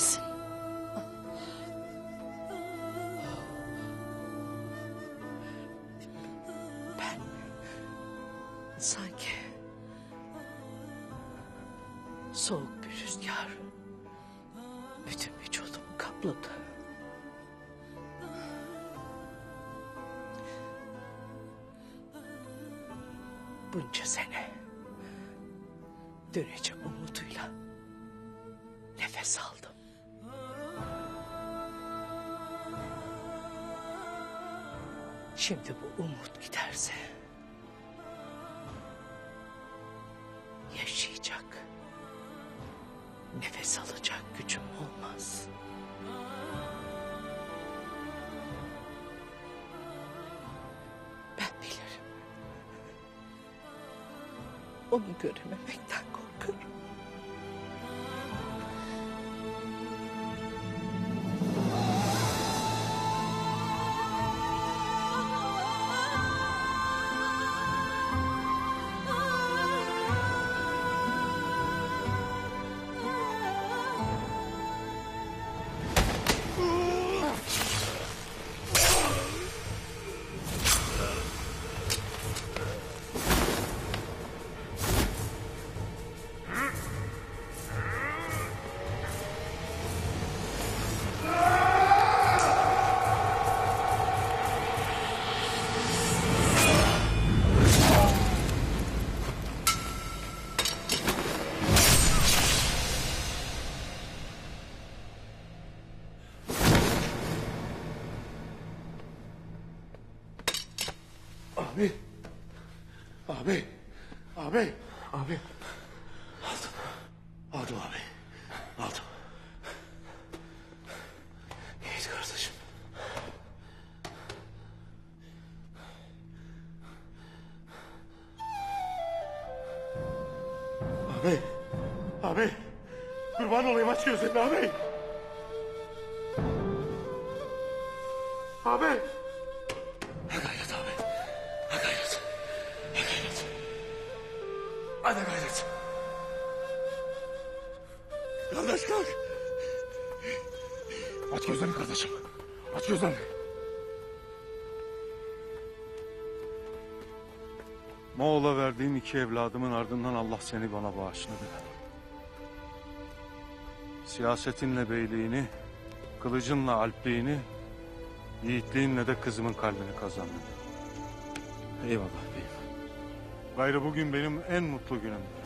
misin? Ben sanki soğuk bir rüzgar bütün vücudumu kapladı. Bunca sene dönecek umuduyla nefes aldım. Şimdi bu umut giderse yaşayacak, nefes alacak gücüm olmaz. Ben bilirim. Onu görememekten korkarım. Abi. Abi. Abi. Abi. Aldım. Aldım abi. Aldım. Yiğit kardeşim. Abi. Abi. Kurban olayım aç gözlerini abi. Abi. Hadi gayret. Kardeş kalk. Aç gözlerini kardeşim. Aç gözlerini. Moğol'a verdiğim iki evladımın ardından Allah seni bana bağışladı. Siyasetinle beyliğini, kılıcınla alpliğini, yiğitliğinle de kızımın kalbini kazandın. Eyvallah beyim. Gayrı bugün benim en mutlu günüm.